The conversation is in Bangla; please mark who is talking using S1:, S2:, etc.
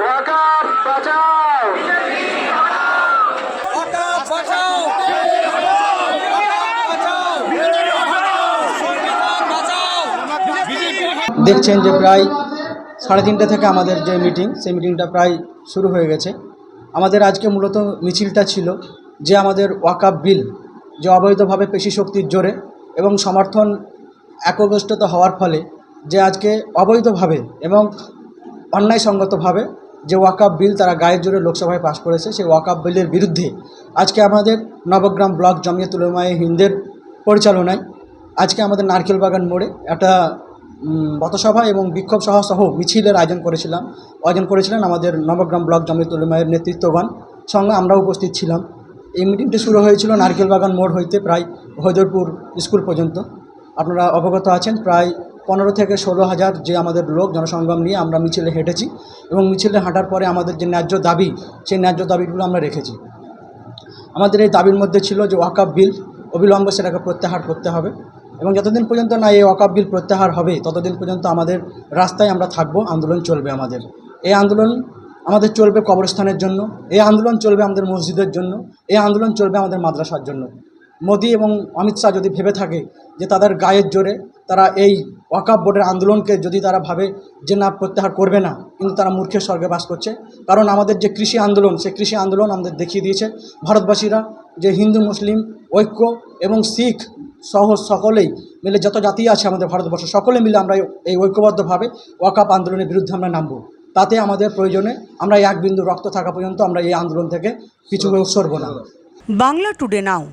S1: ওয়াকাব বাঁচাও।
S2: দেখছেন যে প্রায় সাড়ে তিনটে থেকে আমাদের যে মিটিং সেই মিটিংটা প্রায় শুরু হয়ে গেছে। আমাদের আজকে মূলত মিছিলটা ছিল যে আমাদের ওয়াকাপ বিল যে অবৈধভাবে পেশি শক্তির জোরে এবং সমর্থন একগোষ্ঠত হওয়ার ফলে যে আজকে অবৈধভাবে এবং অন্যায়সঙ্গতভাবে যে ওয়াকাপ বিল তারা গায়ের জোরে লোকসভায় পাশ করেছে, সেই ওয়াকাপ বিলের বিরুদ্ধে আজকে আমাদের নবগ্রাম ব্লক জমিয়তুল উলামায়ে হিন্দের পরিচালনায়, আজকে আমাদের নারকেল বাগান মোড়ে একটা পথসভা এবং বিক্ষোভ সভা সহ মিছিলের আয়োজন করেছিলাম, আয়োজন করেছিলেন আমাদের নবগ্রাম ব্লক জমিয়তুল উলামায়ের নেতৃত্বগণ সঙ্গে আমরাও উপস্থিত ছিলাম। এই মিটিংটি শুরু হয়েছিল নারকেল বাগান মোড় হইতে প্রায় হৈদরপুর স্কুল পর্যন্ত। আপনারা অবগত আছেন, প্রায় পনেরো থেকে ষোলো হাজার যে আমাদের লোক জনসংগ্রাম নিয়ে আমরা মিছিলে হেঁটেছি এবং মিছিলে হাঁটার পরে আমাদের যে ন্যায্য দাবি, সেই ন্যায্য দাবিগুলো আমরা রেখেছি। আমাদের এই দাবির মধ্যে ছিল যে ওয়াকাপ বিল অবিলম্বে সেটাকে প্রত্যাহার করতে হবে এবং যতদিন পর্যন্ত না এই ওয়াকাপ বিল প্রত্যাহার হবে, ততদিন পর্যন্ত আমাদের রাস্তায় আমরা থাকব, আন্দোলন চলবে আমাদের। এই আন্দোলন আমাদের চলবে কবরস্থানের জন্য, এই আন্দোলন চলবে আমাদের মসজিদের জন্য, এই আন্দোলন চলবে আমাদের মাদ্রাসার জন্য। মোদি এবং অমিত শাহ যদি ভেবে থাকে যে তাদের গায়ের জোরে তারা এই ওয়াকাপ বোর্ডের আন্দোলনকে যদি তারা ভাবে যে না প্রত্যাহার করবে না, কিন্তু তারা মূর্খের স্বর্গে বাস করছে। কারণ আমাদের যে কৃষি আন্দোলন, সেই কৃষি আন্দোলন আমাদের দেখিয়ে দিয়েছে ভারতবাসীরা যে হিন্দু, মুসলিম, ঐক্য এবং শিখ সহ সকলেই মিলে যত জাতি আছে আমাদের ভারতবর্ষ, সকলে মিলে আমরা এই- ঐক্যবদ্ধভাবে ওয়াকাপ আন্দোলনের বিরুদ্ধে আমরা নামবো। তাতে আমাদের প্রয়োজনে আমরা এক বিন্দু রক্ত থাকা পর্যন্ত আমরা এই আন্দোলন থেকে হয়ে সরবো না।
S3: Bangla today now.